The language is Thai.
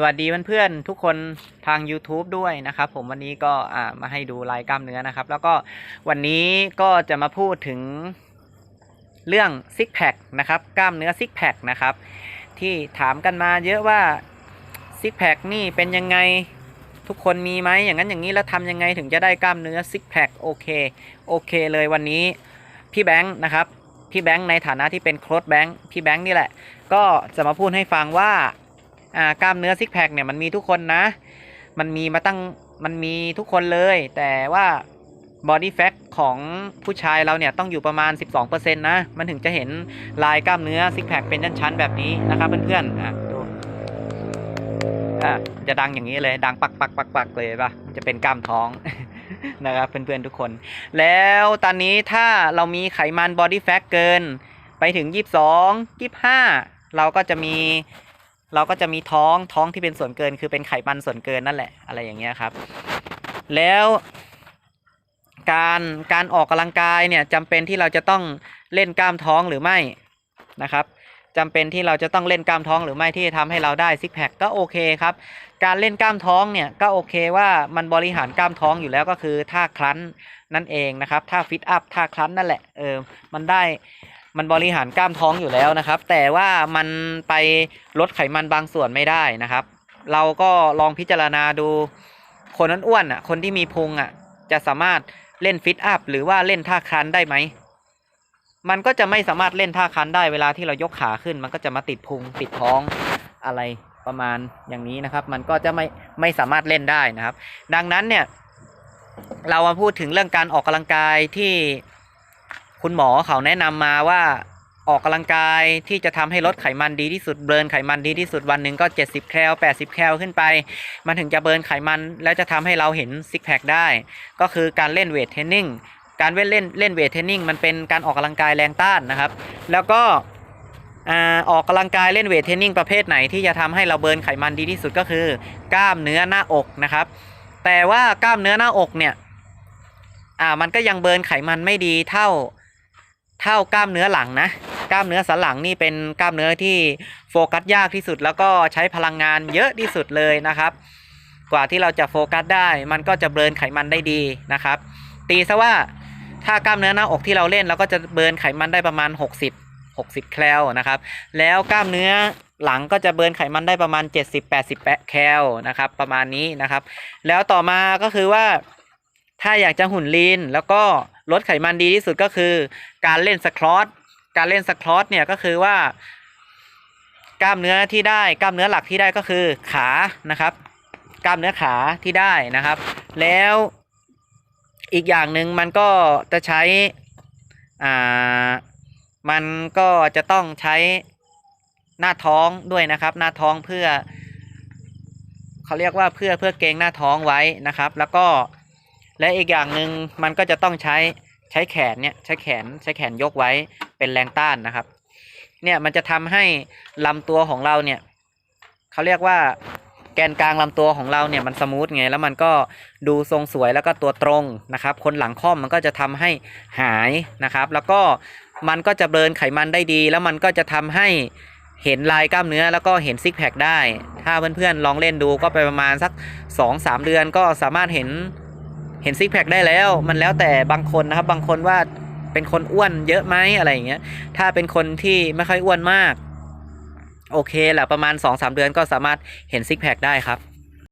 สวัสดีเพื่อนๆทุกคนทาง YouTube ด้วยนะครับผมวันนี้ก็อ่ามาให้ดูลายกล้ามเนื้อนะครับ แล้วก็วันนี้ก็จะมาพูดถึงเรื่องซิกแพคนะครับกล้ามเนื้อซิกแพคนะครับ ที่ถามกันมาเยอะว่าซิกแพคนี่เป็นยังไงทุกคนมีไหมอย่างนั้นอย่างนี้แล้วทำยังไงถึงจะได้กล้ามเนื้อซิกแพคโอเคโอเคเลยวันนี้พี่แบงค์นะครับพี่แบงค์ในฐานะที่เป็นโค้ชแบงค์พี่แบงค์นี่แหละ ก็จะมาพูดให้ฟังว่า อ่ากล้ามเนื้อซิกแพคเนี่ยมันมีทุกคนนะ มันมีมาตั้งมันมีทุกคนเลย แต่ว่า body fat ของผู้ชายเราเนี่ยต้องอยู่ประมาณ 12%นะ มันถึงจะเห็นลายกล้ามเนื้อซิกแพคเป็นชั้นๆแบบนี้นะครับเพื่อนๆอะดูอะจะดังอย่างนี้เลยดังปักปักปักปักเลยป่ะจะเป็นกล้ามท้องนะครับเพื่อนๆทุกคน แล้วตอนนี้ถ้าเรามีไขมัน body fat เกินไปถึง 22 25 เราก็จะมี เราก็จะมีท้องท้องที่เป็นส่วนเกิน คือเป็นไขมันส่วนเกินนั่นแหละอะไรอย่างเงี้ยครับ แล้วการการออกกำลังกายเนี่ยจำเป็นที่เราจะต้องเล่นกล้ามท้องหรือไม่นะครับจำเป็นที่เราจะต้องเล่นกล้ามท้องหรือไม่ที่จะทำให้เราได้ซิกแพคก็โอเคครับ การเล่นกล้ามท้องเนี่ยก็โอเคว่ามันบริหารกล้ามท้องอยู่แล้วก็คือท่าคลั้นนั่นเองนะครับท่าฟิตอัพท่าคลั้นนั่นแหละเออมันได้ มันบริหารกล้ามท้องอยู่แล้วนะครับ แต่ว่ามันไปลดไขมันบางส่วนไม่ได้นะครับ เราก็ลองพิจารณาดูคนนั้นอ้วนอะ คนที่มีพุงอะ จะสามารถเล่นฟิตอัพหรือว่าเล่นท่าคันได้ไหม มันก็จะไม่สามารถเล่นท่าคันได้เวลาที่เรายกขาขึ้น มันก็จะมาติดพุงติดท้องอะไรประมาณอย่างนี้นะครับ มันก็จะไม่ไม่สามารถเล่นได้นะครับ ดังนั้นเนี่ย เรามาพูดถึงเรื่องการออกกำลังกายที่ คุณหมอเขาแนะนำมาว่าออกกำลังกายที่จะทำให้ลดไขมันดีที่สุดเบิร์นไขมันดีที่สุดวันหนึ่งก็ 70 แคล80 แคลขึ้นไป มันถึงจะเบิร์นไขมันแล้วจะทำให้เราเห็นซิกแพคได้ ก็คือการเล่นเวทเทรนนิ่งการเล่นเล่นเวทเทรนนิ่งมันเป็นการออกกำลังกายแรงต้านนะครับ แล้วก็อออกกำลังกายเล่นเวทเทรนนิ่งประเภทไหนที่จะทำให้เราเบิร์นไขมันดีที่สุดก็คือกล้ามเนื้อหน้าอกนะครับ แต่ว่ากล้ามเนื้อหน้าอกเนี่ยอ่ามันก็ยังเบิร์นไขมันไม่ดีเท่า เท่ากล้ามเนื้อหลังนะ กล้ามเนื้อสันหลังนี่เป็นกล้ามเนื้อที่โฟกัสยากที่สุด แล้วก็ใช้พลังงานเยอะที่สุดเลยนะครับ กว่าที่เราจะโฟกัสได้ มันก็จะเบิร์นไขมันได้ดีนะครับ ตีซะว่าถ้ากล้ามเนื้อหน้าอกที่เราเล่นเราก็จะเบิร์นไขมันได้ประมาณ 60 60 แคลนะครับ แล้วกล้ามเนื้อหลังก็จะเบิร์นไขมันได้ประมาณ 70-80แคลนะครับ ประมาณนี้นะครับ แล้วต่อมาก็คือว่า ถ้าอยากจะหุ่นลีนแล้วก็ลดไขมันดีที่สุดก็คือ การเล่นสครอตการเล่นสครอตเนี่ยก็คือว่ากล้ามเนื้อที่ได้กล้ามเนื้อหลักที่ได้ก็คือขานะครับ กล้ามเนื้อขาที่ได้นะครับ แล้วอีกอย่างหนึ่งมันก็จะใช้อ่ามันก็จะต้องใช้หน้าท้องด้วยนะครับ หน้าท้องเพื่อเขาเรียกว่าเพื่อเพื่อเกงหน้าท้องไว้นะครับ แล้วก็ และอีกอย่างหนึ่งมันก็จะต้องใช้ใช้แขนเนี่ยใช้แขนใช้แขนยกไว้เป็นแรงต้านนะครับ เนี่ยมันจะทำให้ลำตัวของเราเนี่ยเขาเรียกว่าแกนกลางลำตัวของเราเนี่ยมันสมูทไงแล้วมันก็ดูทรงสวยแล้วก็ตัวตรงนะครับ คนหลังค่อมมันก็จะทำให้หายนะครับ แล้วก็มันก็จะเบิร์นไขมันได้ดี แล้วมันก็จะทำให้เห็นลายกล้ามเนื้อแล้วก็เห็นซิกแพคได้ ถ้าเพื่อนๆลองเล่นดูก็ไปประมาณสัก 2-3 เดือนก็สามารถเห็น เห็นซิกแพคได้แล้ว มันแล้วแต่บางคนนะครับ บางคนว่าเป็นคนอ้วนเยอะไหมอะไรอย่างเงี้ย ถ้าเป็นคนที่ไม่ค่อยอ้วนมาก โอเคแหละประมาณ 2-3 เดือนก็สามารถเห็นซิกแพคได้ครับ